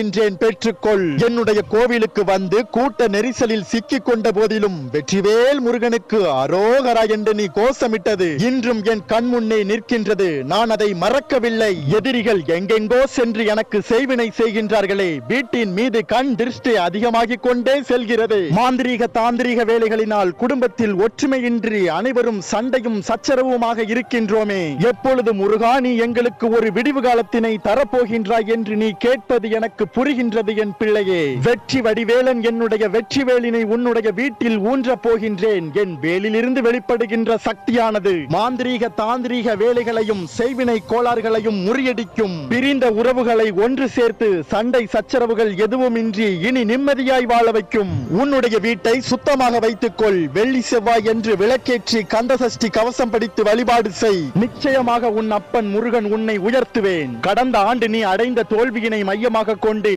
என்றேன் பெற்றுக்கொள். என்னுடைய கோவிலுக்கு வந்து கூட்ட நெரிசலில் சிக்கிக் கொண்ட போதிலும் வெற்றிவேல் முருகனுக்கு அரோகரா என்று நீ கோஷமிட்டது. இன்றும் என் கண் முன்னே நிற்கின்றது. நான் அதை மறக்கவில்லை. எதிரிகள் எங்கெங்கோ சென்று எனக்கு செய்வினை செய்கின்றார்களே. வீட்டின் மீது கண் திருஷ்டி அதிகமாகிக் கொண்டே செல்கிறது. மாந்திரீக தாந்திரீக வேலைகளினால் குடும்பத்தில் ஒற்றுமையின்றி அனைவரும் சண்டையும் சச்சரவுமாக இருக்கின்றோமே. எப்பொழுது முருகா நீ எங்களுக்கு ஒரு விடிவு காலத்தினை தரப்போகின்றாய் என்று நீ கேட்பது எனக்கு புரிகின்றது என் பிள்ளையே. வெற்றி வடிவேலன் என்னுடைய வெற்றி வேலினை உன்னுடைய வீட்டில் ஊன்ற போகின்றேன். என் வேலிலிருந்து வெளிப்படுகின்ற சக்தியானது மாந்திரீக தாந்திரீக வேலைகளையும் செய்வினை கோளாறுகளையும் முறியடிக்கும். பிரிந்த உறவுகளை ஒன்று சேர்த்து சண்டை சச்சரவுகள் எதுவுமின்றி இனி நிம்மதியாய் வாழ வைக்கும். உன்னுடைய வீட்டை சுத்தமாக வைத்துக்கொள். வெள்ளி செவ்வாய் என்று விளக்கேற்றி கந்தசஷ்டி கவசம் படித்து வழிபாடு செய். நிச்சயமாக உன் அப்பன் முருகன் உன்னை உயர்த்துவேன். கடந்த ஆண்டு நீ அடைந்த தோல்வியினை மையமாக கொண்டு